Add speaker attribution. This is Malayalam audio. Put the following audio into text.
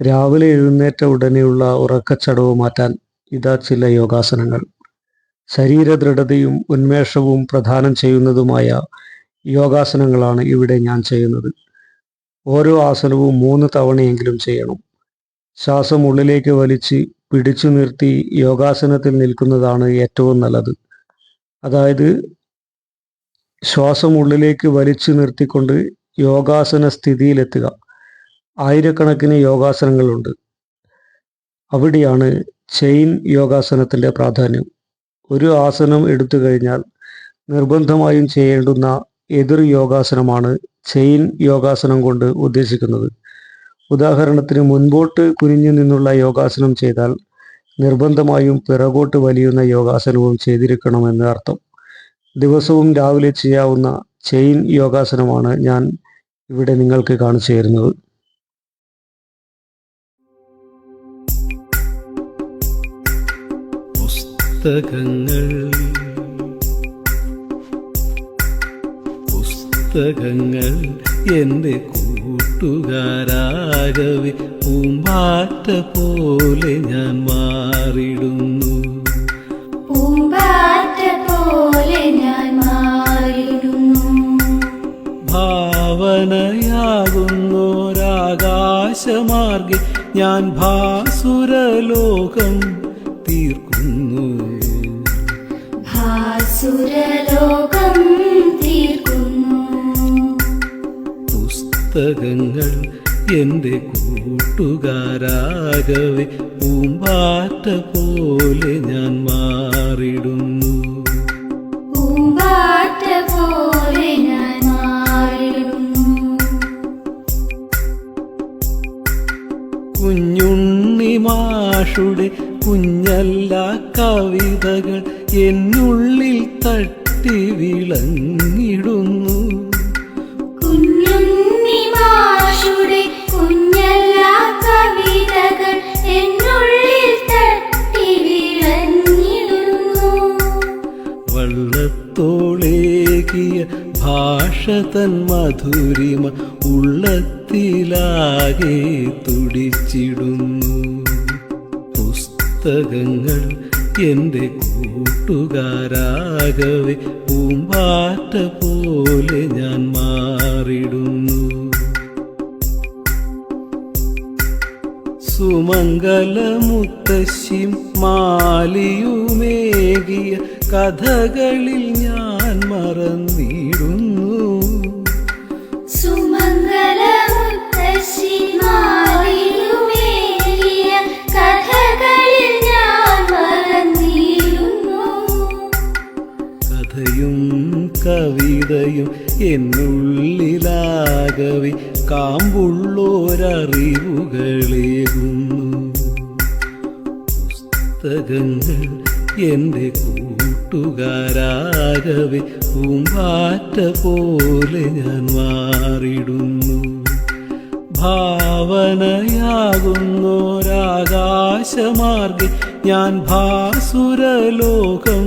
Speaker 1: രാവിലെ എഴുന്നേറ്റ ഉടനെയുള്ള ഉറക്കച്ചടവ് മാറ്റാൻ ഇതാ ചില യോഗാസനങ്ങൾ. ശരീരദൃഢതയും ഉന്മേഷവും പ്രദാനം ചെയ്യുന്നതുമായ യോഗാസനങ്ങളാണ് ഇവിടെ ഞാൻ ചെയ്യുന്നത്. ഓരോ ആസനവും മൂന്ന് തവണയെങ്കിലും ചെയ്യണം. ശ്വാസം ഉള്ളിലേക്ക് വലിച്ച് പിടിച്ചു നിർത്തി യോഗാസനത്തിൽ നിൽക്കുന്നതാണ് ഏറ്റവും നല്ലത്. അതായത് ശ്വാസം ഉള്ളിലേക്ക് വലിച്ചു നിർത്തിക്കൊണ്ട് യോഗാസന സ്ഥിതിയിലെത്തുക. ആയിരക്കണക്കിന് യോഗാസനങ്ങളുണ്ട്. അവിടെയാണ് ചെയിൻ യോഗാസനത്തിന്റെ പ്രാധാന്യം. ഒരു ആസനം എടുത്തു കഴിഞ്ഞാൽ നിർബന്ധമായും ചെയ്യേണ്ടുന്ന എതിർ യോഗാസനമാണ് ചെയിൻ യോഗാസനം കൊണ്ട് ഉദ്ദേശിക്കുന്നത്. ഉദാഹരണത്തിന് മുൻപോട്ട് കുനിഞ്ഞു നിന്നുള്ള യോഗാസനം ചെയ്താൽ നിർബന്ധമായും പിറകോട്ട് വലിയുന്ന യോഗാസനവും ചെയ്തിരിക്കണമെന്ന് അർത്ഥം. ദിവസവും രാവിലെ ചെയ്യാവുന്ന ചെയിൻ യോഗാസനമാണ് ഞാൻ ഇവിടെ നിങ്ങൾക്ക് കാണിച്ചു തരുന്നത്.
Speaker 2: പുസ്തകങ്ങൾ. പുസ്തകങ്ങൾ എന്റെ കൂട്ടുകാരാകവി. പൂമ്പാറ്റ പോലെ ഞാൻ മാറിടുന്നു.
Speaker 3: പൂമ്പാറ്റ പോലെ ഞാൻ മാറിടുന്നു.
Speaker 2: ഭാവനയാകുന്നൊരാകാശമാർഗെ. ഞാൻ ഭാസുരലോകം തീർക്കുന്നു
Speaker 3: ഭാസുരലോകം തീർക്കുന്നു.
Speaker 2: പുസ്തകങ്ങൾ എന്റെ കൂട്ടുകാരാകവെ പൂമ്പാറ്റ പോലെ ഞാൻ മാറിടുന്നു.
Speaker 3: പൂമ്പാറ്റ പോലെ ഞാൻ മാറിടുന്നു.
Speaker 2: കുഞ്ഞുണ്ണിമാഷുടെ കുഞ്ഞല്ല കവിതകൾ എന്നുള്ളിൽ തട്ടി വിളങ്ങിടുന്നു.
Speaker 3: കുഞ്ഞുണ്ണി മാഷുടെ കുഞ്ഞല്ല കവിതകൾ എന്നുള്ളിൽ തട്ടി വിളഞ്ഞിടുന്നു
Speaker 2: വള്ളത്തോളേകിയ ഭാഷ തൻ മധുരിമ ഉള്ളത്തിലാകെ തുടിച്ചിടുന്നു. പുസ്തകങ്ങൾ എന്റെ കൂട്ടുകാരാകവെ. പൂമ്പാറ്റ പോലെ ഞാൻ മാറിടുന്നു. സുമംഗലമുത്തശ്ശിം മാലിയുമേകിയ കഥകളിൽ ഞാൻ കഥയും കവിതയും എന്നുള്ളിലാകവി കാമ്പുള്ളോരറിവുകളേകുന്നു. പുസ്തകങ്ങൾ എന്റെ കൂട്ടുകാരാകവെ പൂമ്പാറ്റ പോലെ ഞാൻ മാറിടുന്നു ഭാവനയാകുന്നോരാകാശമാർഗി ഞാൻ ഭാസുരലോകം